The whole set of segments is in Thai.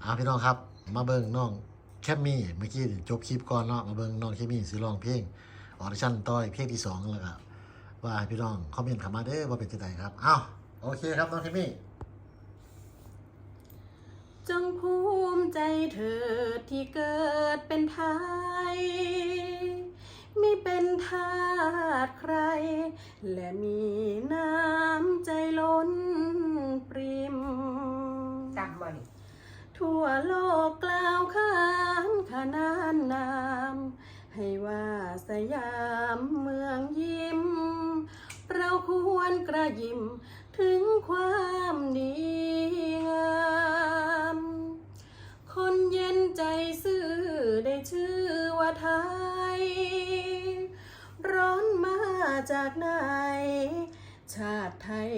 เอาพี่น้องครับ มาเบิ่งน้องแคมมี่เมื่อกี้จบคลิปก่อนเนาะมาเบิ่งน้องแคมมี่สิร้องเพลงออดิชั่นต่อยเพลงที่สองแล้วก็ว่าให้พี่น้องคอมเมนต์เข้ามาเด้อว่าเป็นจังไดครับอ้าวโอเคครับน้องแคมมี่จงภูมิใจเถิดที่เกิดเป็นไทยมิเป็นทาสใคร และมีน้ำใจล้นปริมจำมาดิ ทั่วโลกกล่าวขานขนานนาม ให้ว่าสยามเมืองยิ้ม เราควรกระยิมถึงความดีงามคนเย็นใจซื่อได้ชื่อว่าไทย ร้อนมาจากไหนชาติไทย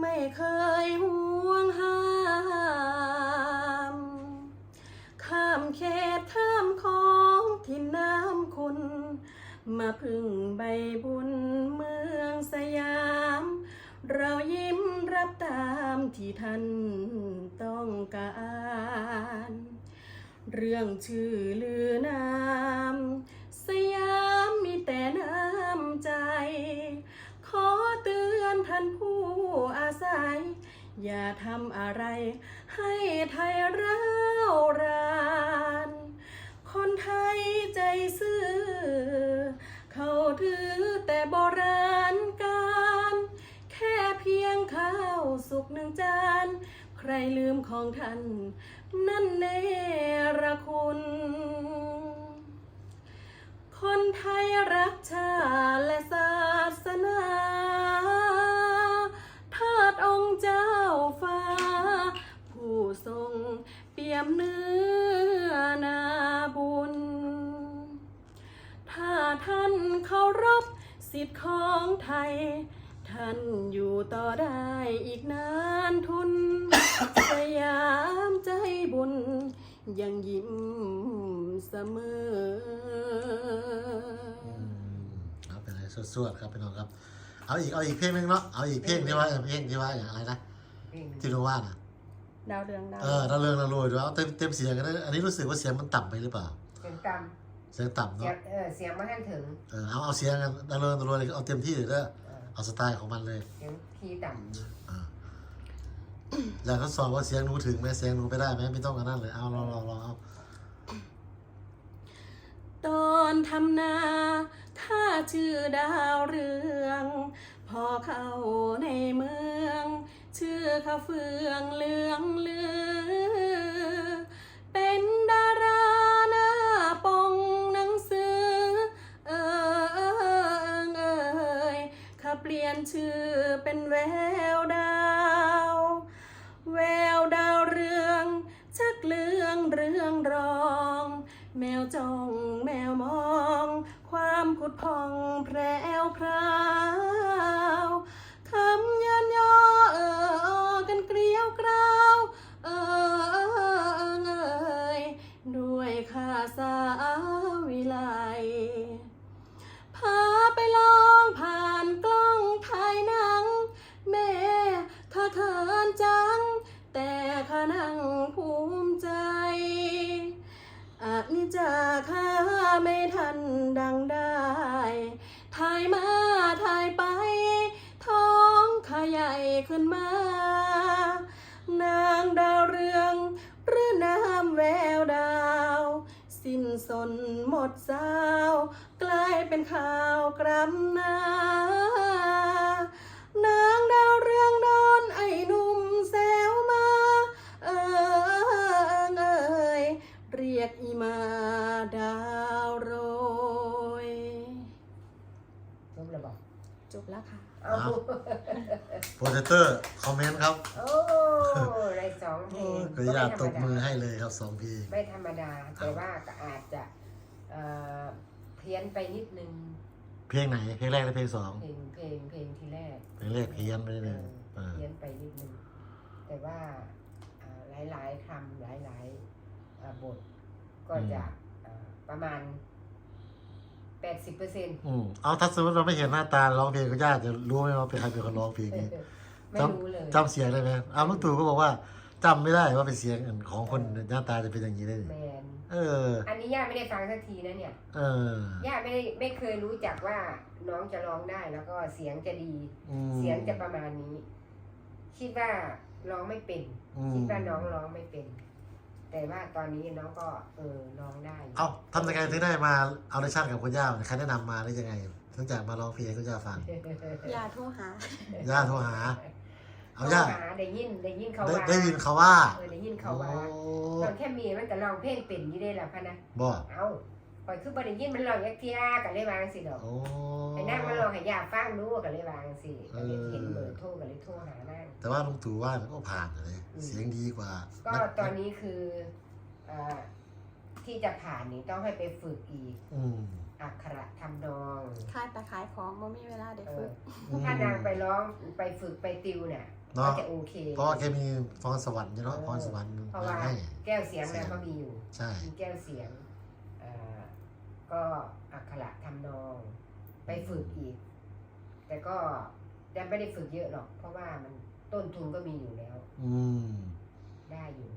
ไม่เคยห่วงห้า ข้ามเขตข้ามของที่น้ำคุณ มาพึ่งใบบุญเมืองสยาม เรายิ้มรับตามที่ท่านต้องการ เรื่องชื่อลือนามสยามมีแต่น้ำใจ ขอเตือนท่านผู้อาศัย อย่าทำอะไรให้ไทยร้าวราน คนไทยใจซื่อ เขาถือแต่โบราณการ แค่เพียงข้าวสุกหนึ่งจาน ใครลืมของท่าน นั่นเนรคุณ คนไทยรักชาและ เปี่ยมเนื้อนาบุญ ถ้าท่านเคารพสิทธิ์ของไทย ท่านอยู่ต่อได้อีกนานทุน สยามใจบุญ ยังยิ้มเสมออืมเอาไปเลยสวดๆครับพี่น้องครับ เอาอีกเอาอีกเพลงหนึงเนาะเอาอีกเพลงที่ว่าเออเพลงที่ว่าอย่างไรนะเพลงที่รู้ว่าน่ะ ดาวเรืองดาวเออเราเรื่องเรารวยด้วยเอาเต็มเต็มเสียงกันนะอันนี้รู้สึกว่าเสียงมันต่ำไปหรือเปล่า เสียงต่เสียงต่ำำเสียเนาะงเออเสียงมาให้ถึง เออเอาเอาเสียงกันเราเรื่องเรารวยเลยเอาเต็มที่เลยเด้อเออเอาสไตล์ของมันเลยเสียงคีย์ต่อ่าแล้วทดสอบว่าเสียงหนูถึงไหมเสียงหนูไปได้ไหมไม่ต้องกันนั่นเลยเอาลองลองลองเอาตอนทำนาข้าชื่อดาวเรือง พอเข้าในเมืองชื่อ ข้าเฟืองเหลืองลือ เป็นดาราหน้าปงหนังสือ เออเออเอยข้าเปลี่ยนชื่อเป็นแววดาว แววดาวเรือง ชักเลืองเรื่องรอง แมวจ้องแมวมอง ความผุดพองแพรวพรา ข้าไม่ทันดังได้ถ่ายมาถ่ายไป ท้องข้าใหญ่ขึ้นมา นางดาวเรืองหรือน้ำแววดาว สิ้นสนหมดสาว กลายเป็นข่าวกรำนา จบแล้วค่ะ เอาโปรเจคเตอร์คอมเมนต์ครับโอ้ได้สองเพลโอ้งยก็อยากตบมือให้เลยครับสองเพลงไม่ธรรมดา แต่ว่าก็อาจจะเอ่อเพี้ยนไปนิดนึง เพลงไหนเพลงแรกหรือเพลงสองเพลงเพลงเพลงที่แรกเพลงแรกเพี้ยนไปนิดเอนึงอเออเพี้ยนไปนิดนึง แต่ว่าหลายหลายๆคำหลายหลายๆอ่าบทก็จะอ่าประมาณ แปดสิบเปอร์เซ็นต์อืมเอาถ้าสมมติเราไม่เห็นหน้าตาร้องเพลงก็ยากจะรู้ไหมว่าเป็นใครเป็นคนร้องเพลงนี้ไม่รู้เลยจำเสียงได้ไหมเอาลุงตู่ก็บอกว่าจำไม่ได้ว่าเป็นเสียงของคนหน้าตาจะเป็นอย่างนี้ได้แมนเออ อันนี้ย่าไม่ได้ฟังสักทีนะเนี่ย เออ ย่าไม่ได้ไม่เคยรู้จักว่าน้องจะร้องได้แล้วก็เสียงจะดี อืม เสียงจะประมาณนี้ คิดว่าร้องไม่เป็น อืม คิดว่าน้องร้องไม่เป็น แต่ว่าตอนนี้น้องก็เออร้องได้อยู่เอ้าทำยังไงถึงได้มาเอาดิชั่นกับคุณย่าใครแนะนำมาได้ยังไงถึงจากมาร้องเพลงให้คุณย่าฟัง อย่าโทรหา ย่าโทรหา เอาเขาย่าหาได้ยินได้ยินเขาได้ว่าได้ยินเขาว่าเออได้ยินเขาว่าโอ้ตอนแค่มีมันก็ร้องเพลงเป็นอยู่ได้แหละพะนะบ่เอ้า ปล่อยคือบ่ได้ยินมันร้องยักเทียกันเลยวาจังสิดอก โอ้ ไอ้นั่งมันร้องให้ยาฟังรู้กันเลยวาจังสิก็เลยเออเห็นเบอร์โทรกันเลยโทรหานั่งแต่ว่าลุงตู่ว่าก็ผ่านเลย อืม เสียงดีกว่าก็ตอนนี้คือเอ่อที่จะผ่านนี้ต้องให้ไปฝึกอีกอืมอักขระทำนองค่ายไปขายของบ่มีเวลาได้เอฝึอกอืมถ้านางไปร้องไปฝึกไปติวเนี่ยเนาะก็จะโอเค เพราะว่าแกมีพรสวรรค์อยู่เนาะเออพรสวรรค์เพราะว่าให้ แก้วเสียงนางก็มีอยู่ใช่ มีแก้วเสียงเอ่อ ก็อักขระทำนอง ไปฝึกอีก แต่ก็ยังไม่ได้ฝึกเยอะหรอก เพราะว่ามันต้นทุนก็มีอยู่แล้ว อืม ได้อยู่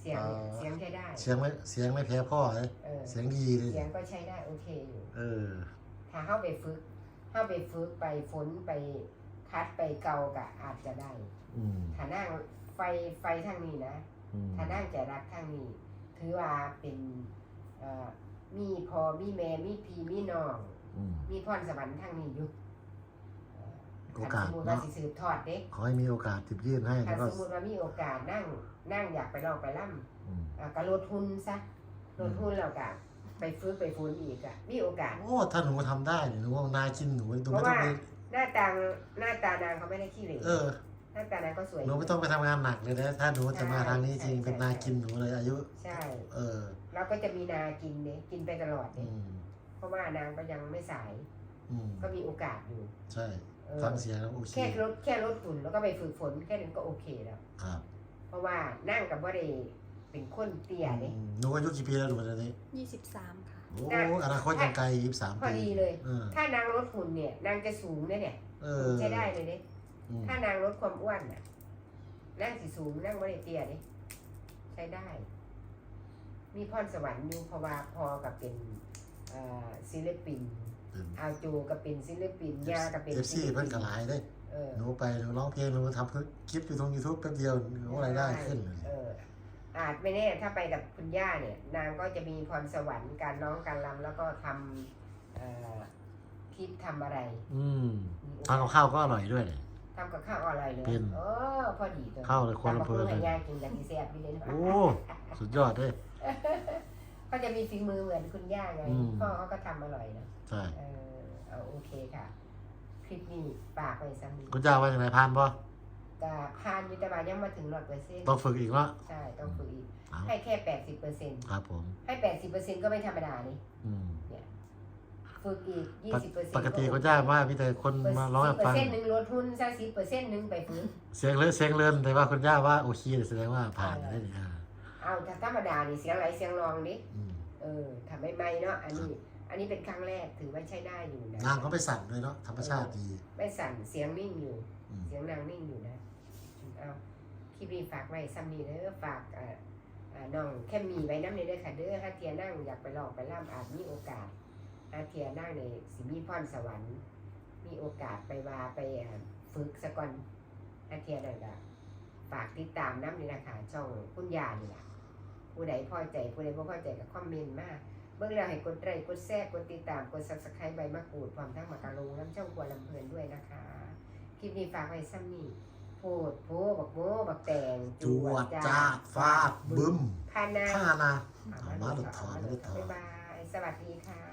เสียงเอ่อเสียงใช้ได้ เสียงไม่เสียงไม่แพ้พ่อเลยเออ เสียงดีเลย เสียงก็ใช้ได้โอเคอยู่ เออ ถ้าเข้าไปฝึกเข้าไปฝึกไปฝนไปคัดไปเกากะอาจจะได้ อืมถ้านั่งไฟไฟทางนี้นะ อืมถ้านั่งใจรักทางนี้ ถือว่าเป็นเอ่อ มีพอมีแม่มีพี่มีน้อง อืม มีพรสวรรค์ทางนี้อยู่เอ่อโอกาสถ้สมมติว่าเนาะ สิสืบทอดเด็กขอให้มีโอกาสติบยื่นให้ถ้าแล้วก็สมมติว่ามีโอกาสนั่ง นั่งอยากไปลองไปล่อืมำอะก็ลดทุนซะลดทุนแล้วก็ไปฝึกไปฝนอีกอะมีโอกาส โอ้ถ้าหนูทำได้เนี่ยหนูว่านากินหนูหนูเพไม่ราะต้องว่าไปหน้าตาหน้าตานางเขาไม่ได้ขี้เหร่เออ หน้าตานางก็สวย หนูไม่ต้องไปทำงานหนักเลยนะ ถ้าหนูจะมาทางนี้จริงใช่เป็นนากินหนูเลยอายุ ใช่ เออ เราก็จะมีนากินเนี่ยกินไปตลอดอืเนี่ยมเพราะว่านางก็ยังไม่สายอืมก็มีโอกาสอยู่ ใช่เออฟังเสียงแล้วโอเคแค่ลดแค่ลดฝุ่นแล้วก็ไปฝึกฝนแค่นั้นก็โอเคแล้วครับ เพราะว่านั่งกับว่าได้เป็นคนเตี้ยเนี่ยอืมหนูอายุกี่ปีแล้วหนูตอนนี้23ค่ะโอ้อนาคตยังไกลยี่สิบสามพอปีดีเลยเออถ้านางลดหุ่นเนี่ย นางจะสูงเนี่ยเนี่ยเออใช้ได้เลยเนี่ยอืมถ้านางลดความอ้วนน่ะนั่งสิสูงนั่งไม่ได้เตี้ยเนี่ยใช้ได้ มีพรสวรรค์อยู่เพราะว่าพอกับเป็นเอ่อศิลปินเป็นอาจูก็เป็นศิลปินยาก็เป็นเอฟซีเพิ่นก็หลายได้เออ หนูไปหนูร้องเพลงหนูทำคลิปอยู่ตรงยูทูบแป๊บเดียวหนูรายได้ขึ้นเลย เอออาจไม่แน่ถ้าไปกับคุณย่าเนี่ย นางก็จะมีพรสวรรค์การร้องการรำแล้วก็ทำเอ่อคลิปทำอะไรอืมมีโอทำกับข้าวก็อร่อยด้วยเนี่ย ทำกับข้าวอร่อยเลยเป็นเออพอดีตัวข้าวเลยคนละทำกับเพลินให้ย่ากินกันที่แซ่บไปเลยนะโอ้ สุดยอดเลย ก็จะมีฝีมือเหมือนคุณย่าไงอืม พ่อเขาก็ทำอร่อยนะใช่เออเอาโอเคค่ะ คลิปนี้ฝากไปซ้ำนี้คุณเจ้าว่าอย่างไรพานป่ะกาพานอยุตบายังมาถึงร้อยเปอร์เซ็นต์ต้องฝึกอีกเนาะใช่ต้องฝึกอีก เอาให้แค่แปดสิบเปอร์เซ็นต์ครับผม ให้แปดสิบเปอร์เซ็นต์ก็ไม่ธรรมดานี่อืมฝึกอีกยี่ปกสิบเปอร์เซ็นต์ปกติคุณเจ้าว่ามีแต่คนมาร้องให้เปอฟัร์งเซ็นต์หนึ่งลดทุนสักสิบเปอร์เซ็นต์หนึ่งไปฝึก เสียงเลื่อนเสียงเลื่อนแต่ว่าคุณย่าว่าโอเคแสดงว่าผ่านได้เลยอ่า เอาถ้าธรรมดานี่เสียงไหลเสียงรองดิอืมเออทำไม่ไม่เนาะอันนี้ อันนี้เป็นครั้งแรกถือว่าใช้ได้อยู่นะงานเขาไปสั่นเลยเนาะธรรมชาติดีไม่สั่นเสียงนิ่งอยู่ อืม เสียงนางนิ่งอยู่นะเอาคลิปนี้ฝากไว้ซ้ำนี้เด้อฝากอ่าอ่าน้องแค่มีไว้น้ำในเด้อค่ะเด้อถ้าเทียนั่งอยากไปลองไปล่ำอาจมีโอกาสถ้าเทียนั่งในสิมีพรสวรรค์ มีโอกาสไปว่าไปอ่าฝึกสะก่อนถ้าเทียนั่นก็ฝากติดตามน้ำนี่นะคะช่องคุณยานี่แหละ ผู้ใดพอใจผู้ใดบ่พอใจก็คอมเมนต์มาเบิ่งแล้วให้กดไลค์กดแชร์กดติดตามกด subscribe ใบมะกรูดพร้อมทั้งมะกะลงน้ำช่องครัวลำเพลินด้วยนะคะ คลิปนี้ฝากไว้ซ้ำนี่โพดโพบักโมบักแตงจวดจ้าดฟาดบึ้มพานาท่านะเอาเอามาหลุดถอนมาหลุดถอนบ๊ายบาย สวัสดีค่ะ